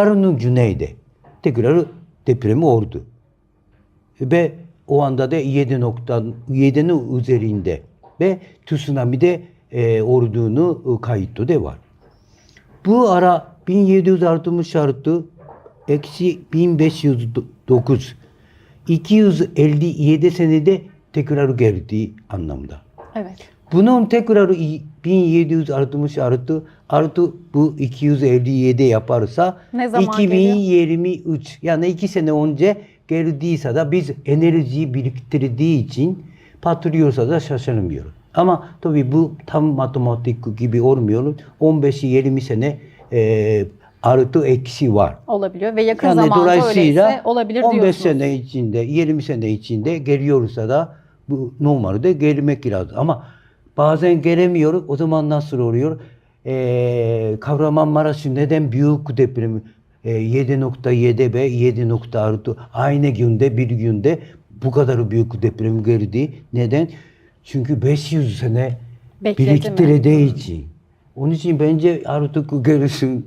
Yarının güneyde tekrar depremi oldu. Ve o anda da 7.7'nin üzerinde ve tsunami de e, olduğunu e, kayıtlı da var. Bu ara 1766 eksi 1509 257 senede tekrar geldiği anlamda. Evet. Bunun tekrar 1766 artı bu 257 yaparsa Ne zaman 2023 yani iki sene önce geldiyse de biz enerjiyi biriktirdiği için patlıyorsa da şaşırmıyoruz. Ama tabii bu tam matematik gibi olmuyor. 15-20 sene e, artı eksi var. Olabiliyor ve yakın Yani zamanda dolayısıyla öyleyse olabilir 15 diyorsunuz. sene içinde, 20 sene içinde geliyorsa da bu normalde gelmek lazım. Ama bazen gelemiyoruz. O zaman nasıl oluyor? Ee, Kahramanmaraş neden büyük deprem e, 7.7 ve 7.6 aynı günde bir günde bu kadar büyük deprem geldi. Neden? Çünkü 500 sene Bekledi biriktirdiği için. Onun için bence artık gelirsin